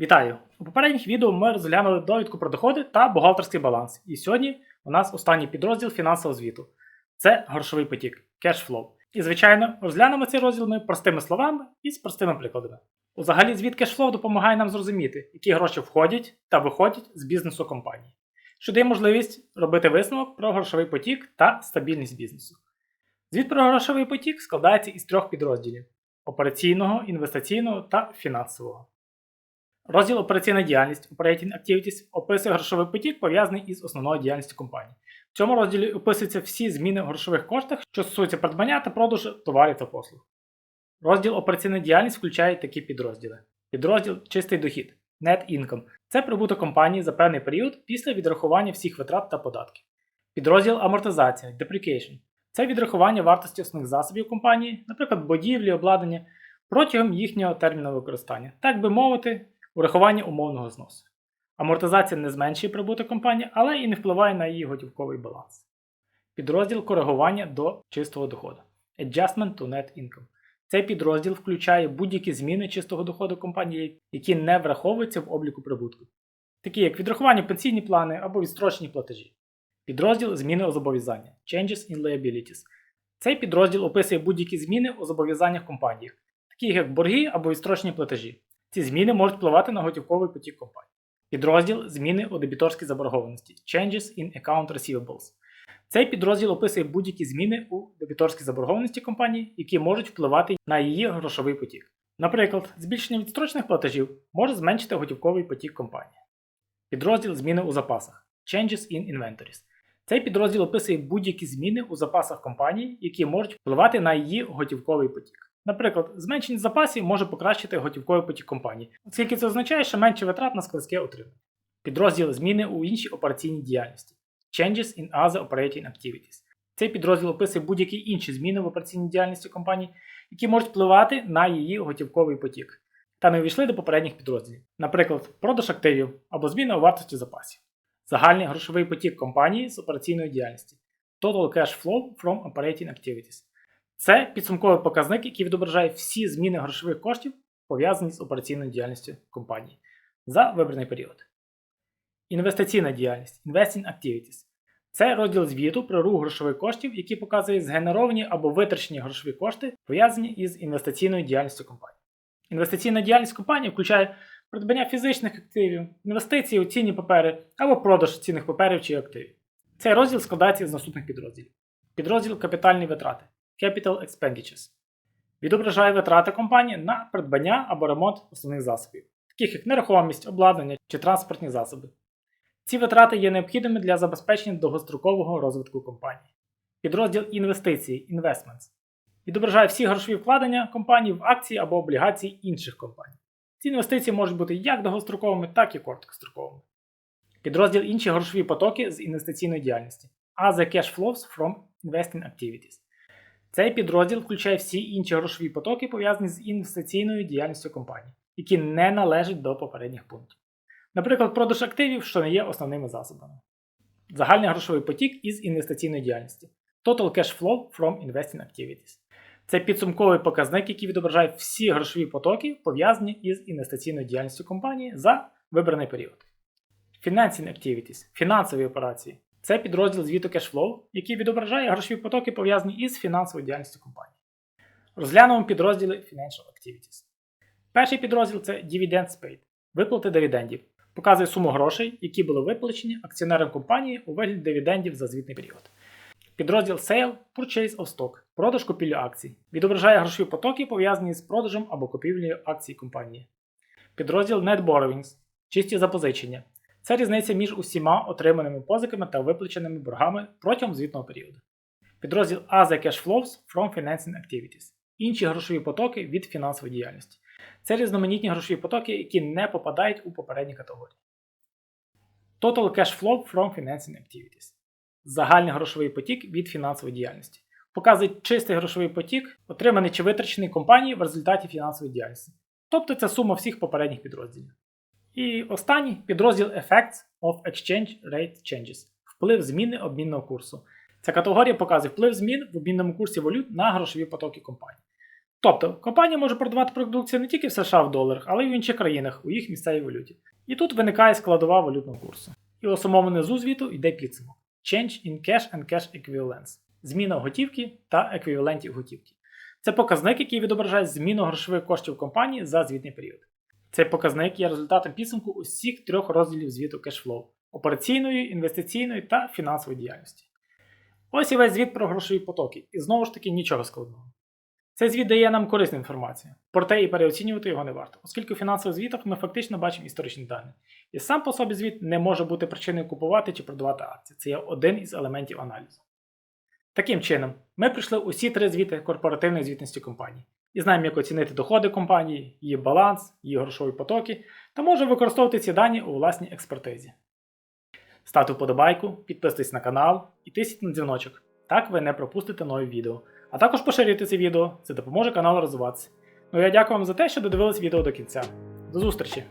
Вітаю! У попередніх відео ми розглянули довідку про доходи та бухгалтерський баланс. І сьогодні у нас останній підрозділ фінансового звіту це грошовий потік flow. І, звичайно, розглянемо цей розділ ми простими словами і з простими прикладами. Узагалі, звіт flow допомагає нам зрозуміти, які гроші входять та виходять з бізнесу компанії, що дає можливість робити висновок про грошовий потік та стабільність бізнесу. Звіт про грошовий потік складається із трьох підрозділів: операційного, інвестиційного та фінансового. Розділ операційна діяльність Operating Activities описує грошовий потік, пов'язаний із основною діяльністю компанії. В цьому розділі описуються всі зміни в грошових коштах, що стосуються придбання та продажу товарів та послуг. Розділ операційна діяльність включає такі підрозділи. Підрозділ чистий дохід Net Income це прибуток компанії за певний період після відрахування всіх витрат та податків. Підрозділ амортизація Depreciation це відрахування вартості основних засобів компанії, наприклад, будівлі, обладнання, протягом їхнього терміну використання, так би мовити, урахування умовного зносу. Амортизація не зменшує прибуток компанії, але і не впливає на її готівковий баланс. Підрозділ коригування до чистого доходу Adjustment to Net Income. Цей підрозділ включає будь-які зміни чистого доходу компанії, які не враховуються в обліку прибутку, такі як відрахування пенсійні плани або відстрочені платежі. Підрозділ зміни у зобов'язання Changes in Liabilities. Цей підрозділ описує будь-які зміни у зобов'язаннях компанії, такі як борги або відстрочені платежі. Ці зміни можуть впливати на готівковий потік компанії. Підрозділ зміни у дебіторській заборгованості Changes in Account Receivables. Цей підрозділ описує будь-які зміни у дебіторській заборгованості компанії, які можуть впливати на її грошовий потік. Наприклад, збільшення відстрочних платежів може зменшити готівковий потік компанії. Підрозділ зміни у запасах Changes in Inventories. Цей підрозділ описує будь-які зміни у запасах компанії, які можуть впливати на її готівковий потік. Наприклад, зменшення запасів може покращити готівковий потік компанії, оскільки це означає, що менше витрат на складське утримання. Підрозділ зміни у іншій операційній діяльності Changes in Other Operating Activities. Цей підрозділ описує будь-які інші зміни в операційній діяльності компанії, які можуть впливати на її готівковий потік, та не увійшли до попередніх підрозділів, наприклад, продаж активів або зміна у вартості запасів. Загальний грошовий потік компанії з операційної діяльності Total Cash Flow from Operating Activities. Це підсумковий показник, який відображає всі зміни грошових коштів, пов'язані з операційною діяльністю компанії за вибраний період. Інвестиційна діяльність Investing Activities. Це розділ звіту про рух грошових коштів, який показує згенеровані або витрачені грошові кошти, пов'язані із інвестиційною діяльністю компанії. Інвестиційна діяльність компанії включає придбання фізичних активів, інвестиції у цінні папери або продаж цінних паперів чи активів. Цей розділ складається з наступних підрозділів. Підрозділ капітальні витрати Capital Expenditures. Відображає витрати компанії на придбання або ремонт основних засобів, таких як нерухомість, обладнання чи транспортні засоби. Ці витрати є необхідними для забезпечення довгострокового розвитку компанії. Підрозділ інвестиції Investments відображає всі грошові вкладення компанії в акції або облігації інших компаній. Ці інвестиції можуть бути як довгостроковими, так і короткостроковими. Підрозділ інші грошові потоки з інвестиційної діяльності Other Cash Flows from Investing Activities. Цей підрозділ включає всі інші грошові потоки, пов'язані з інвестиційною діяльністю компанії, які не належать до попередніх пунктів. Наприклад, продаж активів, що не є основними засобами. Загальний грошовий потік із інвестиційної діяльності Total Cash Flow from Investing Activities. Це підсумковий показник, який відображає всі грошові потоки, пов'язані із інвестиційною діяльністю компанії за вибраний період. Financing Activities фінансові операції. Це підрозділ звіту Cashflow, який відображає грошові потоки, пов'язані із фінансовою діяльністю компанії. Розглянемо підрозділи Financial Activities. Перший підрозділ це Dividends Paid виплати дивідендів. Показує суму грошей, які були виплачені акціонерам компанії у вигляді дивідендів за звітний період. Підрозділ Sale Purchase of Stock продаж купівлі акцій. Відображає грошові потоки, пов'язані з продажем або купівлею акцій компанії. Підрозділ Net Borrowings чисті запозичення. Це різниця між усіма отриманими позиками та виплаченими боргами протягом звітного періоду. Підрозділ Other Cash Flows from Financing Activities. Інші грошові потоки від фінансової діяльності. Це різноманітні грошові потоки, які не попадають у попередні категорії. Total Cash Flow from Financing Activities. Загальний грошовий потік від фінансової діяльності. Показує чистий грошовий потік, отриманий чи витрачений компанією в результаті фінансової діяльності. Тобто це сума всіх попередніх підрозділів. І останній підрозділ Effects of Exchange Rate Changes вплив зміни обмінного курсу. Ця категорія показує вплив змін в обмінному курсі валют на грошові потоки компанії. Тобто, компанія може продавати продукцію не тільки в США в доларах, але й в інших країнах у їх місцевій валюті. І тут виникає складова валютного курсу. І у самому низу звіту йде підсумок: Change in cash and cash equivalents зміна готівки та еквівалентів готівки. Це показник, який відображає зміну грошових коштів компанії за звітний період. Цей показник є результатом підсумку усіх трьох розділів звіту кешфлоу операційної, інвестиційної та фінансової діяльності. Ось і весь звіт про грошові потоки, і знову ж таки нічого складного. Цей звіт дає нам корисну інформацію, проте і переоцінювати його не варто, оскільки у фінансових звітах ми фактично бачимо історичні дані. І сам по собі звіт не може бути причиною купувати чи продавати акції. Це є один із елементів аналізу. Таким чином, ми пройшли усі три звіти корпоративної звітності компанії і знаємо, як оцінити доходи компанії, її баланс, її грошові потоки та можемо використовувати ці дані у власній експертизі. Ставте вподобайку, підписуйтесь на канал і тисніть на дзвіночок. Так ви не пропустите нові відео. А також поширюйте це відео, це допоможе каналу розвиватися. Ну я дякую вам за те, що додивились відео до кінця. До зустрічі!